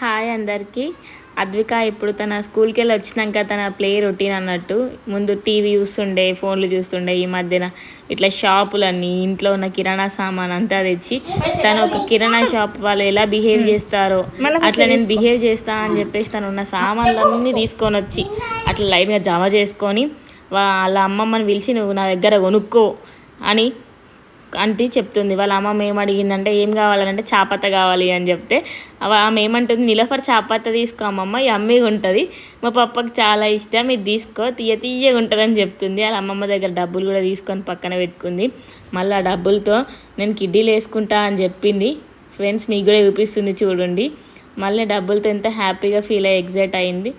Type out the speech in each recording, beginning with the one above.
Hi అందరికీ. అద్విక ఇప్పుడు తన స్కూల్కి వెళ్ళి వచ్చినాక తన ప్లే రొటీన్ అన్నట్టు ముందు టీవీ చూస్తుండే ఫోన్లు చూస్తుండే ఈ మధ్యన ఇట్లా షాపులన్నీ ఇంట్లో ఉన్న కిరాణా సామాన్ అంతా తెచ్చి తను ఒక కిరాణా షాప్ వాళ్ళు ఎలా బిహేవ్ చేస్తారో అట్లా నేను బిహేవ్ చేస్తా అని చెప్పేసి తను ఉన్న సామాన్లన్నీ తీసుకొని వచ్చి అట్లా లైన్గా జమ చేసుకొని వాళ్ళ అమ్మమ్మని పిలిచి నువ్వు నా దగ్గర కొనుక్కో అని అంటే చెప్తుంది వాళ్ళ అమ్మమ్మ ఏం అడిగిందంటే ఏం కావాలంటే చాపత్త కావాలి అని చెప్తే ఆమె ఏమంటుంది నిలఫర్ చాపత్త తీసుకో అమ్మమ్మ ఈ అమ్మిగా ఉంటుంది. మా పప్పకి చాలా ఇష్టం ఇది తీసుకో తీయ తీయగా ఉంటుంది అని చెప్తుంది. వాళ్ళ అమ్మమ్మ దగ్గర డబ్బులు కూడా తీసుకొని పక్కన పెట్టుకుంది. మళ్ళీ ఆ డబ్బులతో నేను కిడ్డీలు వేసుకుంటా అని చెప్పింది. ఫ్రెండ్స్ మీకు కూడా చూపిస్తుంది చూడండి. మళ్ళీ డబ్బులతో ఎంత హ్యాపీగా ఫీల్ అయ్యి ఎగ్జైట్ అయింది.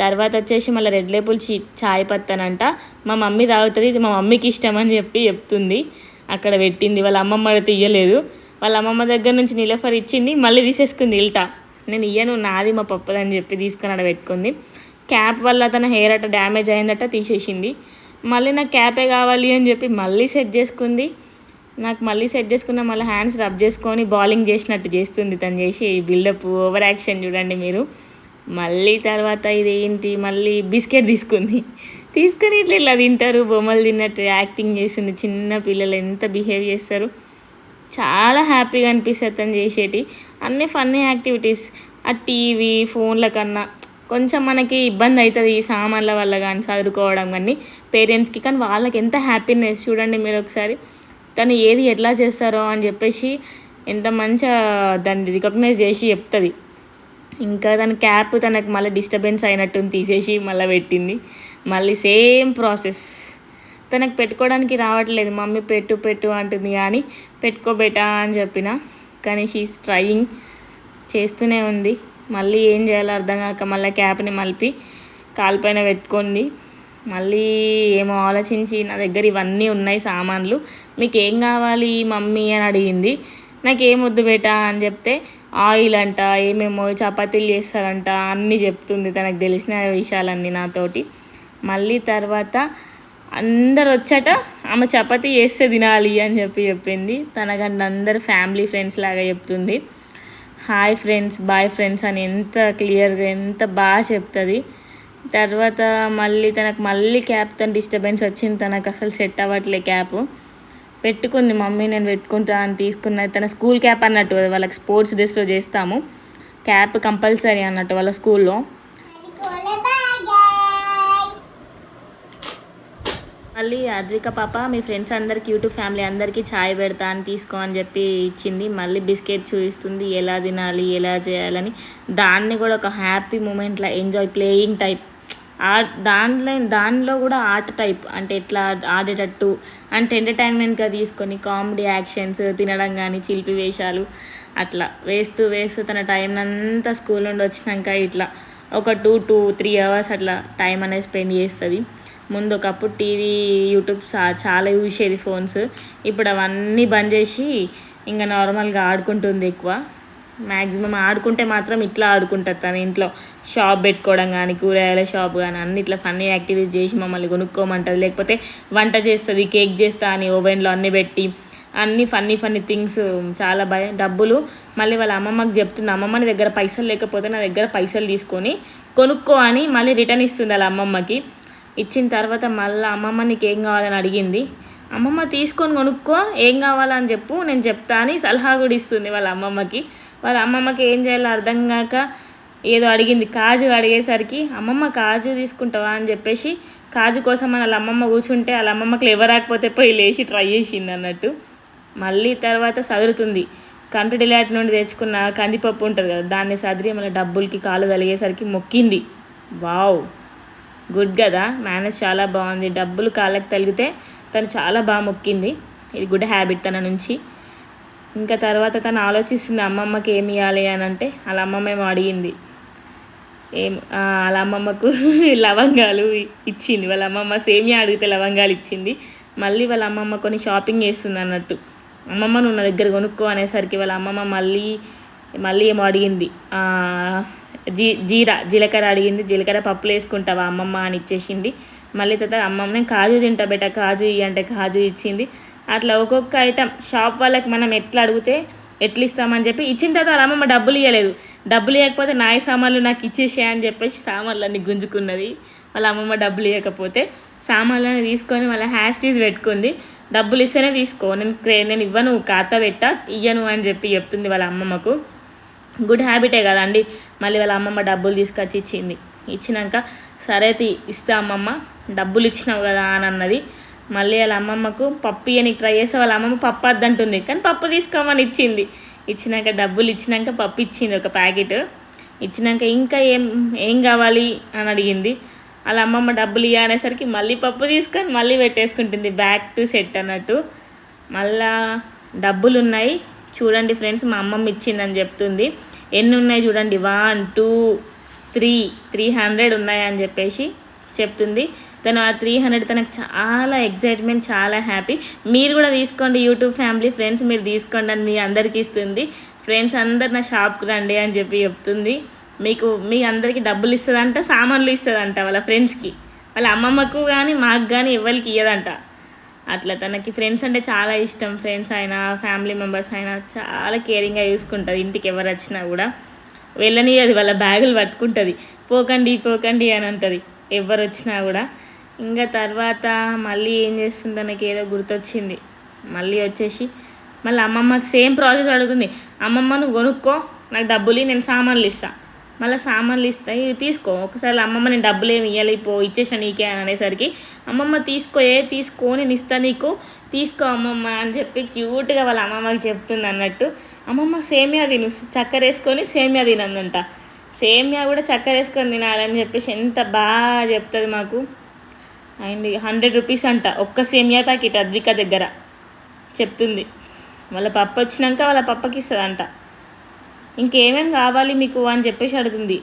తర్వాత వచ్చేసి మళ్ళీ రెడ్ లేపుల్ చీ చాయ్ పత్తనంట. మా మమ్మీ తాగుతుంది ఇది మా మమ్మీకి ఇష్టం అని చెప్పి చెప్తుంది. అక్కడ పెట్టింది. వాళ్ళ అమ్మమ్మ అడిగితే ఇయ్యలేదు. వాళ్ళ అమ్మమ్మ దగ్గర నుంచి నిలఫర్ ఇచ్చింది. మళ్ళీ తీసేసుకుంది ఇల్టా. నేను ఇయ్యను నాది మా పప్పదని చెప్పి తీసుకుని అక్కడ పెట్టుకుంది. క్యాప్ వల్ల తన హెయిర్ అట్ట డ్యామేజ్ అయిందట తీసేసింది. మళ్ళీ నాకు క్యాపే కావాలి అని చెప్పి మళ్ళీ సెట్ చేసుకుంది. నాకు మళ్ళీ సెట్ చేసుకున్న మళ్ళీ హ్యాండ్స్ రబ్ చేసుకొని బౌలింగ్ చేసినట్టు చేస్తుంది తను చేసి. బిల్డప్ ఓవర్ యాక్షన్ చూడండి మీరు. మళ్ళీ తర్వాత ఇది ఏంటి మళ్ళీ బిస్కెట్ తీసుకుంది. తీసుకొని ఇట్లా ఇట్లా తింటారు. బొమ్మలు తిన్నట్టు యాక్టింగ్ చేస్తుంది. చిన్న పిల్లలు ఎంత బిహేవ్ చేస్తారు. చాలా హ్యాపీగా అనిపిస్తుంది తను చేసేటి. అన్ని ఫన్నీ యాక్టివిటీస్. ఆ టీవీ ఫోన్ల కన్నా కొంచెం మనకి ఇబ్బంది అవుతుంది ఈ సామాన్ల వల్ల కానీ చదువుకోవడం కానీ పేరెంట్స్కి కానీ వాళ్ళకి ఎంత హ్యాపీనెస్ చూడండి మీరు ఒకసారి. తను ఏది ఎట్లా చేస్తారో అని చెప్పేసి ఎంత మంచిగా దాన్ని రికగ్నైజ్ చేసి చెప్తుంది. ఇంకా తన క్యాప్ తనకు మళ్ళీ డిస్టర్బెన్స్ అయినట్టు తీసేసి మళ్ళీ పెట్టింది. మళ్ళీ సేమ్ ప్రాసెస్. తనకు పెట్టుకోవడానికి రావట్లేదు. మమ్మీ పెట్టు పెట్టు అంటుంది కానీ పెట్టుకోబెటా అని చెప్పిన. కానీ షీస్ ట్రయింగ్ చేస్తూనే ఉంది. మళ్ళీ ఏం చేయాలో అర్థం కాక మళ్ళీ క్యాప్ని మలిపి కాలుపైన పెట్టుకుంది. మళ్ళీ ఏమో ఆలోచించి నా దగ్గర ఇవన్నీ ఉన్నాయి సామాన్లు. మీకు ఏం కావాలి మమ్మీ అని అడిగింది. నాకు ఏం వద్దు బేటా అని చెప్తే ఆయిల్ అంట ఏమేమో చపాతీలు చేస్తారంట అన్నీ చెప్తుంది. తనకు తెలిసిన విషయాలన్నీ నాతోటి. మళ్ళీ తర్వాత అందరు వచ్చాట ఆమె చపాతి చేస్తే తినాలి అని చెప్పి చెప్పింది. తనకంటే అందరు ఫ్యామిలీ ఫ్రెండ్స్ లాగా చెప్తుంది. హాయ్ ఫ్రెండ్స్ బాయ్ ఫ్రెండ్స్ అని ఎంత క్లియర్గా ఎంత బాగా చెప్తుంది. తర్వాత మళ్ళీ తనకు మళ్ళీ క్యాప్తో డిస్టర్బెన్స్ వచ్చింది. తనకు అసలు సెట్ అవ్వట్లే క్యాప్. పెట్టుకుంది మమ్మీ నేను పెట్టుకుంటా అని తీసుకున్నది తన స్కూల్ క్యాప్ అన్నట్టు వాళ్ళకి స్పోర్ట్స్ డ్రెస్లో చేస్తాము. క్యాప్ కంపల్సరీ అన్నట్టు వాళ్ళ స్కూల్లో. మళ్ళీ అద్విక పాప మీ ఫ్రెండ్స్ అందరికి యూట్యూబ్ ఫ్యామిలీ అందరికీ ఛాయ్ పెడతా అని తీసుకో అని చెప్పి ఇచ్చింది. మళ్ళీ బిస్కెట్ చూపిస్తుంది ఎలా తినాలి ఎలా చేయాలని. దాన్ని కూడా ఒక హ్యాపీ మూమెంట్లా ఎంజాయ్ ప్లేయింగ్ టైప్ ఆ దాంట్లో దానిలో కూడా ఆర్ట్ టైప్ అంటే ఎట్లా ఆడేటట్టు. అంటే ఎంటర్టైన్మెంట్గా తీసుకొని కామెడీ యాక్షన్స్ తినడం కానీ చిలిపి వేషాలు అట్లా. వేస్తూ వేస్తూ తన టైం అంతా స్కూల్ నుండి వచ్చినాక ఇట్లా ఒక టూ టూ త్రీ అవర్స్ అట్లా టైం అనేది స్పెండ్ చేస్తుంది. ముందు ఒకప్పుడు టీవీ యూట్యూబ్ చాలా చూసేది ఫోన్స్. ఇప్పుడు అవన్నీ బంద్ చేసి ఇంకా నార్మల్గా ఆడుకుంటుంది ఎక్కువ. మ్యాక్సిమం ఆడుకుంటే మాత్రం ఇట్లా ఆడుకుంటుంది తను ఇంట్లో. షాప్ పెట్టుకోవడం కానీ కూరగాయల షాప్ కానీ అన్ని ఇట్లా ఫన్నీ యాక్టివిటీస్ చేసి మమ్మల్ని కొనుక్కోమంటుంది. లేకపోతే వంట చేస్తుంది కేక్ చేస్తా అని ఓవెన్లో అన్నీ పెట్టి అన్ని ఫన్నీ ఫన్నీ థింగ్స్ చాలా భయం డబ్బులు. మళ్ళీ వాళ్ళ అమ్మమ్మకి చెప్తుంది అమ్మమ్మని దగ్గర పైసలు లేకపోతే నా దగ్గర పైసలు తీసుకొని కొనుక్కో అని మళ్ళీ రిటర్న్ ఇస్తుంది వాళ్ళ అమ్మమ్మకి. ఇచ్చిన తర్వాత మళ్ళీ అమ్మమ్మ నీకు ఏం కావాలని అడిగింది. అమ్మమ్మ తీసుకొని కొనుక్కో ఏం కావాలని చెప్పు నేను చెప్తా అని సలహా కూడా ఇస్తుంది వాళ్ళ అమ్మమ్మకి. వాళ్ళ అమ్మమ్మకి ఏం చేయాలో అర్థం కాక ఏదో అడిగింది. కాజు అడిగేసరికి అమ్మమ్మ కాజు తీసుకుంటావా? అని చెప్పేసి కాజు కోసం వాళ్ళ అమ్మమ్మ కూర్చుంటే వాళ్ళ అమ్మమ్మకి ఎవరు రాకపోతే పోయి లేచి ట్రై చేసింది అన్నట్టు. మళ్ళీ తర్వాత సదురుతుంది. కంటి డిలాట్ నుండి తెచ్చుకున్న కందిపప్పు ఉంటుంది కదా దాన్ని సదిరి మళ్ళీ డబ్బులకి కాలు కలిగేసరికి మొక్కింది. వావ్! గుడ్ కదా? మేనేజ్ చాలా బాగుంది. డబ్బులు కాళ్ళకి తలిగితే తను చాలా బాగా మొక్కింది. ఇది గుడ్ హ్యాబిట్ తన నుంచి. ఇంకా తర్వాత తను ఆలోచిస్తుంది అమ్మమ్మకి ఏమి ఇవ్వాలి అని అంటే వాళ్ళ అమ్మమ్మ ఏమో అడిగింది. ఏం వాళ్ళ అమ్మమ్మకు లవంగాలు ఇచ్చింది. వాళ్ళ అమ్మమ్మ సేమియా అడిగితే లవంగాలు ఇచ్చింది. మళ్ళీ వాళ్ళ అమ్మమ్మ కొన్ని షాపింగ్ చేస్తుంది అన్నట్టు. అమ్మమ్మ నువ్వు నా దగ్గర కొనుక్కో అనేసరికి వాళ్ళ అమ్మమ్మ మళ్ళీ మళ్ళీ ఏమో అడిగింది. జీ జీరా జీలకర్ర అడిగింది. జీలకర్ర పప్పులు వేసుకుంటావా అమ్మమ్మ అని ఇచ్చేసింది. మళ్ళీ తర్వాత అమ్మమ్మ నేను కాజు తింటా బెట కాజు ఇయ్యి అంటే కాజు ఇచ్చింది. అట్లా ఒక్కొక్క ఐటెం షాప్ వాళ్ళకి మనం ఎట్లా అడిగితే ఎట్లా ఇస్తామని చెప్పి ఇచ్చిన తర్వాత వాళ్ళ అమ్మమ్మ డబ్బులు ఇవ్వలేదు డబ్బులు ఇవ్వకపోతే నాయ సామాన్లు నాకు ఇచ్చేసే అని చెప్పేసి సామాన్లన్నీ గుంజుకున్నది. వాళ్ళ అమ్మమ్మ డబ్బులు ఇవ్వకపోతే సామాన్లని తీసుకొని వాళ్ళ హ్యాస్టీస్ పెట్టుకుంది. డబ్బులు ఇస్తేనే తీసుకో. నేను క్రే- నేను ఇవ్వను ఖాతా పెట్టా ఇయ్యను అని చెప్పి చెప్తుంది వాళ్ళ అమ్మమ్మకు. గుడ్ హ్యాబిటే కదండి. మళ్ళీ వాళ్ళ అమ్మమ్మ డబ్బులు తీసుకొచ్చి ఇచ్చింది. ఇచ్చినాక సరే తీ ఇస్తా అమ్మమ్మ. డబ్బులు ఇచ్చినావు కదా అని అన్నది. మళ్ళీ వాళ్ళ అమ్మమ్మకు పప్పు ఇయ్యనికి ట్రై చేస్తే వాళ్ళ అమ్మమ్మ పప్పు వద్దంటుంది కానీ పప్పు తీసుకోమని ఇచ్చింది. ఇచ్చినాక డబ్బులు ఇచ్చినాక పప్పు ఇచ్చింది ఒక ప్యాకెట్. ఇచ్చినాక ఇంకా ఏం ఏం కావాలి అని అడిగింది. వాళ్ళ అమ్మమ్మ డబ్బులు ఇయ్య అనేసరికి మళ్ళీ పప్పు తీసుకొని మళ్ళీ పెట్టేసుకుంటుంది. బ్యాక్ టు సెట్ అన్నట్టు. మళ్ళా డబ్బులు ఉన్నాయి. చూడండి ఫ్రెండ్స్ మా అమ్మమ్మ ఇచ్చిందని చెప్తుంది. ఎన్ని ఉన్నాయి చూడండి? One two three. Three hundred ఉన్నాయని చెప్పేసి చెప్తుంది. తను ఆ త్రీ హండ్రెడ్ తనకు చాలా ఎగ్జైట్మెంట్ చాలా హ్యాపీ. మీరు కూడా తీసుకోండి యూట్యూబ్ ఫ్యామిలీ ఫ్రెండ్స్ మీరు తీసుకోండి అని మీ అందరికీ ఇస్తుంది. ఫ్రెండ్స్ అందరు నా షాప్కి రండి అని చెప్పి చెప్తుంది. మీకు మీ అందరికీ డబ్బులు ఇస్తుందంట సామాన్లు ఇస్తుందంట వాళ్ళ ఫ్రెండ్స్కి. వాళ్ళ అమ్మమ్మకు కానీ మాకు కానీ ఎవరికి ఇయ్యదంట. అట్లా తనకి ఫ్రెండ్స్ అంటే చాలా ఇష్టం. ఫ్రెండ్స్ అయినా ఫ్యామిలీ మెంబర్స్ అయినా చాలా కేరింగ్గా చూసుకుంటుంది. ఇంటికి ఎవరు వచ్చినా కూడా. వెళ్ళనియదు వాళ్ళ బ్యాగులు పట్టుకుంటుంది. పోకండి పోకండి అని అంటుంది. ఎవరు వచ్చినా కూడా. ఇంకా తర్వాత మళ్ళీ ఏం చేస్తుంది? తనకి ఏదో గుర్తొచ్చింది. మళ్ళీ వచ్చేసి మళ్ళీ అమ్మమ్మకి సేమ్ ప్రాసెస్ అడుగుతుంది. అమ్మమ్మ నువ్వు కొనుక్కో. నాకు డబ్బులు నేను సామాన్లు ఇస్తాను మళ్ళీ సామాన్లు ఇస్తాయి తీసుకో. ఒకసారి అమ్మమ్మ నేను డబ్బులు ఏమి ఇవ్వాలి పో ఇచ్చేసా నీకే అని అనేసరికి అమ్మమ్మ తీసుకో ఏ తీసుకో నేను ఇస్తా నీకు. తీసుకో అమ్మమ్మ అని చెప్పి క్యూట్గా వాళ్ళ అమ్మమ్మకి చెప్తుంది అన్నట్టు. అమ్మమ్మ సేమియా తిను. చక్కెర వేసుకొని సేమియా తినందంట. సేమియా కూడా చక్కెర వేసుకొని తినాలని చెప్పేసి ఎంత బాగా చెప్తుంది మాకు. అండ్ హండ్రెడ్ రూపీస్ అంట ఒక్క సేమియా ప్యాకెట్ అద్విక దగ్గర చెప్తుంది. వాళ్ళ పప్పు వచ్చినాక వాళ్ళ పప్పకి ఇస్తుందంట. ఇంకేమేం కావాలి మీకు అని చెప్పేసి అడుగుతుంది.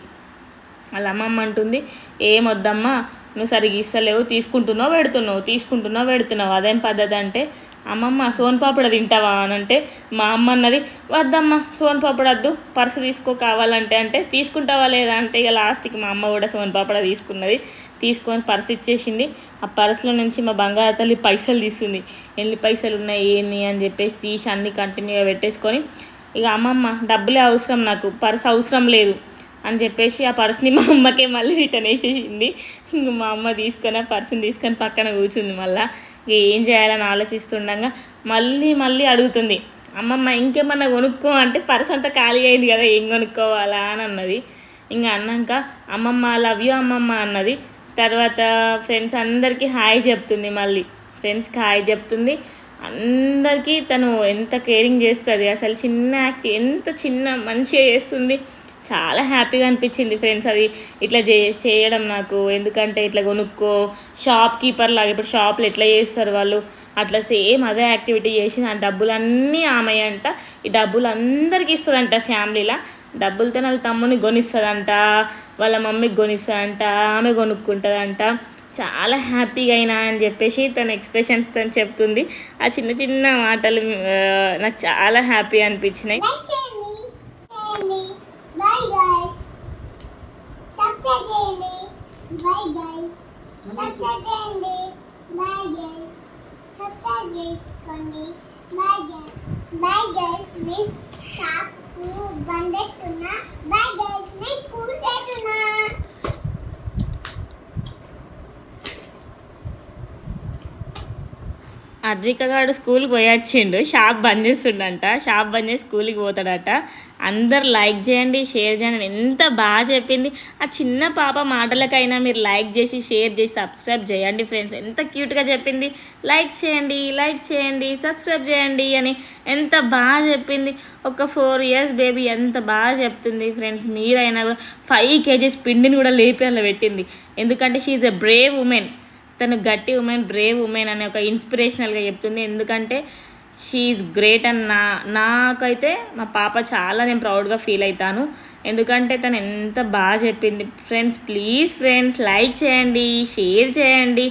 వాళ్ళ అమ్మమ్మ అంటుంది ఏం వద్దమ్మా నువ్వు సరిగ్గా ఇస్తలేవు తీసుకుంటున్నావు పెడుతున్నావు తీసుకుంటున్నావు పెడుతున్నావు అదేం పద్ధతి అంటే అమ్మమ్మ సోన్ పాపడ తింటావా? అని అంటే మా అమ్మ అన్నది వద్దమ్మా సోన్ పాపడ వద్దు పర్సు తీసుకో కావాలంటే అంటే తీసుకుంటావా లేదా? అంటే ఇక లాస్ట్కి మా అమ్మ కూడా సోన్ పాపడ తీసుకున్నది తీసుకొని పర్సు ఇచ్చేసింది. ఆ పర్సులో నుంచి మా బంగారు తల్లి పైసలు తీసుకుంది ఎన్ని పైసలు ఉన్నాయి ఏంది అని చెప్పేసి తీసి అన్ని కంటిన్యూగా పెట్టేసుకొని ఇక అమ్మమ్మ డబ్బులే అవసరం నాకు పర్స్ అవసరం లేదు అని చెప్పేసి ఆ పర్స్ని మా అమ్మకే మళ్ళీ రిటర్న్ వేసేసింది. ఇంక మా అమ్మ తీసుకొని ఆ పర్స్ని తీసుకొని పక్కన కూర్చుంది మళ్ళీ. ఇక ఏం చేయాలని ఆలోచిస్తుండగా మళ్ళీ మళ్ళీ అడుగుతుంది. అమ్మమ్మ ఇంకేమన్నా కొనుక్కో అంటే పర్స్ అంతా ఖాళీ అయింది కదా ఏం కొనుక్కోవాలా అని అన్నది. ఇంకా అన్నాక అమ్మమ్మ లవ్ యూ అమ్మమ్మ అన్నది. తర్వాత ఫ్రెండ్స్ అందరికీ హాయ్ చెప్తుంది మళ్ళీ. ఫ్రెండ్స్కి హాయ్ చెప్తుంది. అందరికీ తను ఎంత కేరింగ్ చేస్తుంది అసలు చిన్న యాక్ట్ ఎంత చిన్న మంచిగా చేస్తుంది. చాలా హ్యాపీగా అనిపించింది ఫ్రెండ్స్ అది ఇట్లా చే చేయడం నాకు. ఎందుకంటే ఇట్లా కొనుక్కో షాప్ కీపర్ లాగా ఇప్పుడు షాప్లో ఎట్లా చేస్తారు వాళ్ళు? అట్లా సేమ్ అదే యాక్టివిటీ చేసి ఆ డబ్బులన్నీ ఆమె అంట ఈ డబ్బులు అందరికీ ఇస్తుందంట ఫ్యామిలీలో. డబ్బులతో వాళ్ళ తమ్ముని కొనిస్తుందంట వాళ్ళ మమ్మీకి కొనిస్తుందంట ఆమె కొనుక్కుంటుందంట. చాలా హ్యాపీగా అయినా అని చెప్పేసి తన ఎక్స్ప్రెషన్స్ తను చెప్తుంది. ఆ చిన్న చిన్న మాటలు నాకు చాలా హ్యాపీ అనిపించినాయి. లైక్ చేయండి చేయండి. బై గైస్ సబ్స్క్రైబ్ చేయండి బై గైస్ సబ్స్క్రైబ్ చేయండి బై గైస్ సబ్స్క్రైబ్ చేసుకోండి బై గైస్ బై గైస్ మీ షాప్ బంద్ చేస్తున్నా బై గైస్ మీ స్కూల్ చేస్తున్నా అద్విక గారు స్కూల్కి పోయొచ్చిండు. షాప్ బంద్ చేస్తుండంట. షాప్ బంద్ చేసి స్కూల్కి పోతాడట. అందరు లైక్ చేయండి షేర్ చేయండి. ఎంత బాగా చెప్పింది. ఆ చిన్న పాప మాటలకైనా మీరు లైక్ చేసి షేర్ చేసి సబ్స్క్రైబ్ చేయండి ఫ్రెండ్స్. ఎంత క్యూట్గా చెప్పింది. లైక్ చేయండి లైక్ చేయండి సబ్స్క్రైబ్ చేయండి అని ఎంత బాగా చెప్పింది. ఒక ఫోర్ ఇయర్స్ బేబీ ఎంత బాగా చెప్తుంది ఫ్రెండ్స్. మీరైనా కూడా ఫైవ్ కేజీస్ పిండిని కూడా లేపి అలా పెట్టింది. ఎందుకంటే షీఈ్ ఎ బ్రేవ్ ఉమెన్ తను గట్టి ఉమెన్ బ్రేవ్ ఉమెన్ అనే ఒక ఇన్స్పిరేషనల్గా చెప్తుంది. ఎందుకంటే షీఈ్ గ్రేట్ అని నా నాకైతే మా పాప చాలా నేను ప్రౌడ్గా ఫీల్ అవుతాను ఎందుకంటే తను ఎంత బాగా చెప్పింది. ఫ్రెండ్స్ ప్లీజ్ ఫ్రెండ్స్ లైక్ చేయండి షేర్ చేయండి.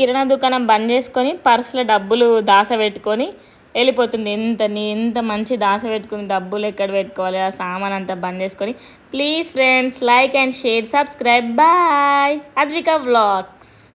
కిరాణా దుకాణం బంద్ చేసుకొని పర్సులో డబ్బులు దాస పెట్టుకొని వెళ్ళిపోతుంది. ఎంత ఎంత మంచి దాస పెట్టుకుని డబ్బులు ఎక్కడ పెట్టుకోవాలి? ఆ సామాన్ అంతా బంద్ చేసుకొని. Please friends like and share subscribe bye Advika vlogs